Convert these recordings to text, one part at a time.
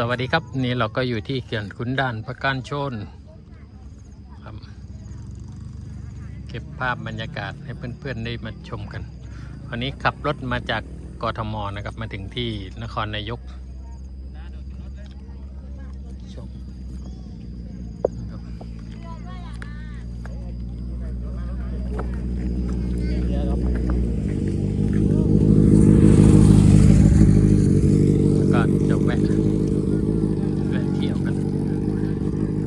สวัสดีครับนี่เราก็อยู่ที่เขื่อนขุนด่านพระก้านชนครับเก็บภาพบรรยากาศให้เพื่อนๆได้มาชมกัน วันนี้ขับรถมาจากกทมนะครับมาถึงที่นครนายกชมครับแล้วก็จะแวะ แวะเที่ยวกัน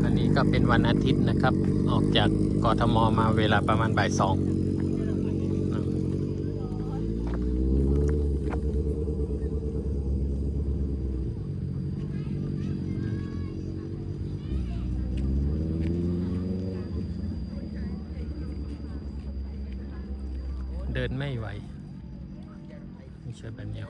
อันนี้ ก็เป็นวันอาทิตย์นะครับ ออกจากกทมมาเวลาประมาณบ่ายสองเดินไม่ไหวไม่ใช่แบบนี้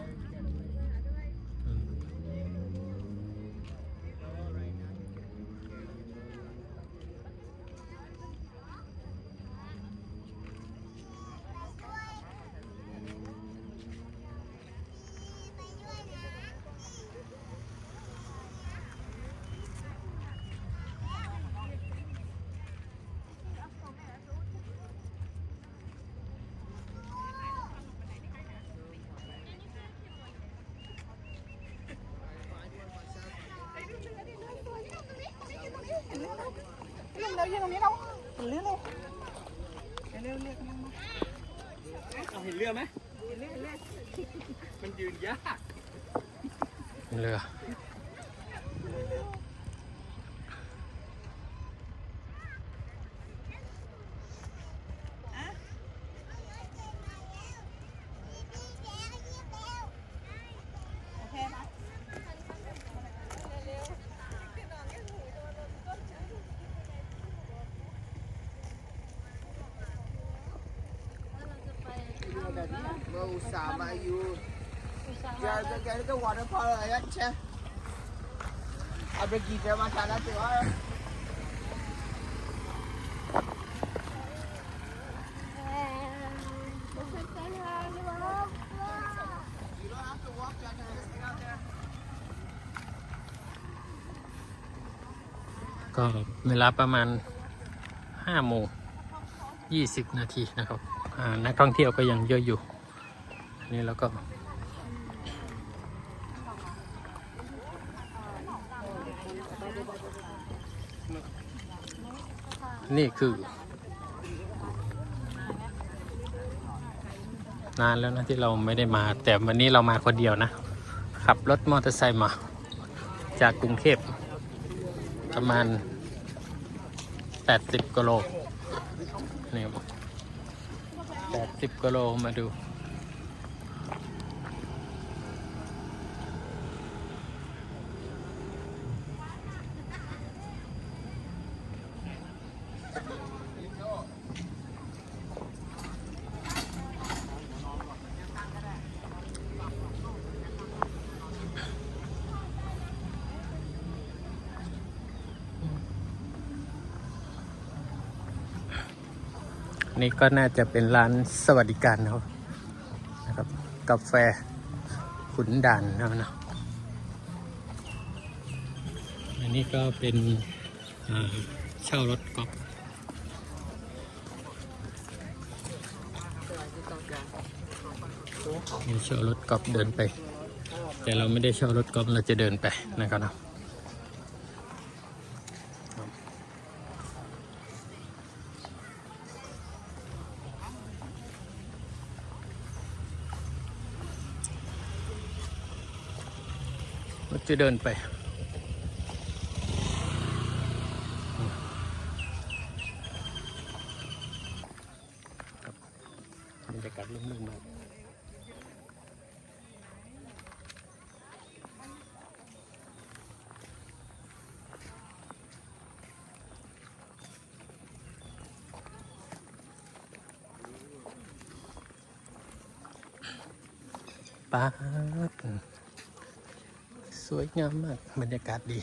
ลงเร็วยืนตรงนี้เราเห็นเรื่องเร็วเร็วเร็วกำลังมาเอาเห็นเรือไหมมันยืนยากเรือ tu ah. You don't have to walk, Jack. Just get out there. ก็เวลาประมาณ5โมง20 นาทีนะครับนักท่องเที่ยวก็ยังเยอะอยู่ นนี้เราก็ นี่คือ นานแล้วนะที่เราไม่ได้มา แต่วันนี้เรามาคนเดียวนะ ขับรถมอเตอร์ไซค์มา จากกรุงเทพประมาณ 80กิโลนี่ครับ80กิโลมาดู นี่ก็น่าจะเป็นร้านสวัสดิการนะครับนะครับ กาแฟขุนด่านนะครับนะอันนี้ก็เป็นเช่ารถกอล์ฟนี่เช่ารถกอล์ฟเดินไป แต่เราไม่ได้เช่ารถกอล์ฟเราจะเดินไปนะครับนะ จะเดินไป บรรยากาศลุ่มๆมากป๊า วยงามมาก บรรยากาศดี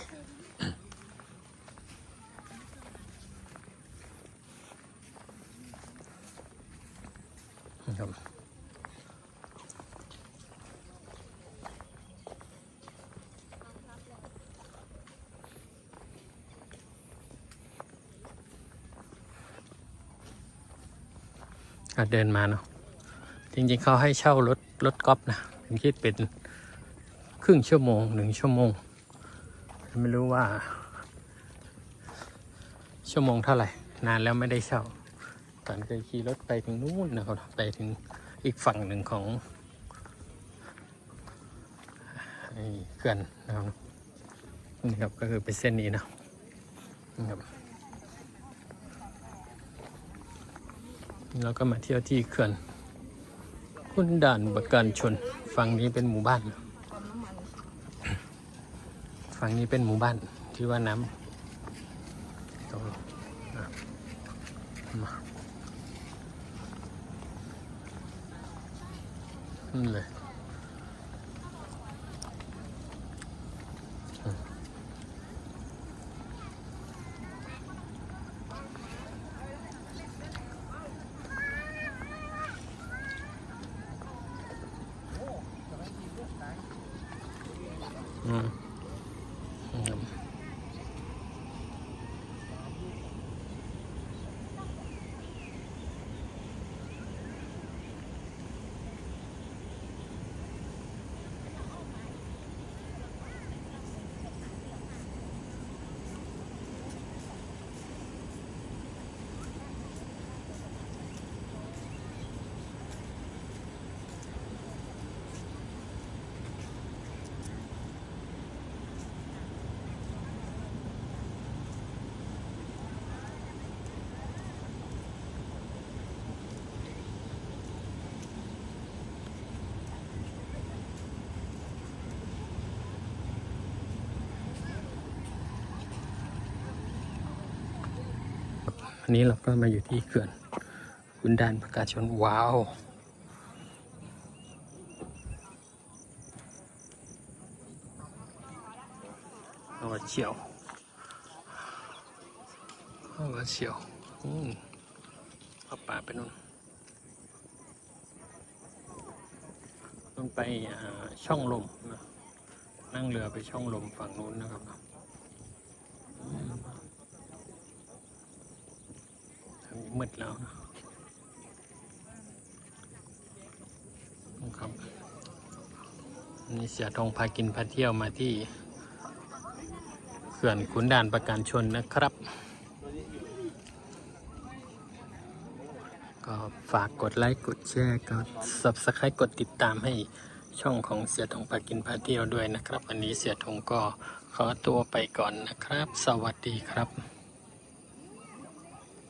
เดินมาเนาะจริงๆเขาให้เช่ารถรถก๊อล์ฟนะผมคิดเป็น รึ่งชั่วโมงหนึ่งชั่วโมง ไม่รู้ว่า ชั่วโมงเท่าไหร่ นานแล้วไม่ได้เช่า ตอนเคยขี่รถไปถึงนู้นนะครับไปถึงอีกฝั่งหนึ่งของเขื่อนนะครับนี่ครับก็คือเป็นเส้นนี้นะครับเราก็มาเที่ยวที่เขื่อนคุณด่านประการชนฝั่งนี้เป็นหมู่บ้าน ฝั่งนี้เป็นหมู่บ้านที่ว่าน้ำตรงมานี่เลยอืม อันนี้เราก็มาอยู่ที่เขื่อนคุณดานประกาศชนว้าว เอาว่าเฉียวเอาว่าเฉียวอืมเอาป่าไปนู่นต้องไปช่องลมนะนั่งเรือไปช่องลมฝั่งนู้นนะครับอืม ทางนี้ มืดแล้วนะครับนี่เสียทองพากินพาเที่ยวมาที่เขื่อนขุนด่านประการชนนะครับ ก็ฝากกดไลค์กดแชร์กด subscribe กดติดตามให้ช่องของเสียทองพากินพาเที่ยวด้วยนะครับ วันนี้เสียทองก็ขอตัวไปก่อนนะครับ สวัสดีครับ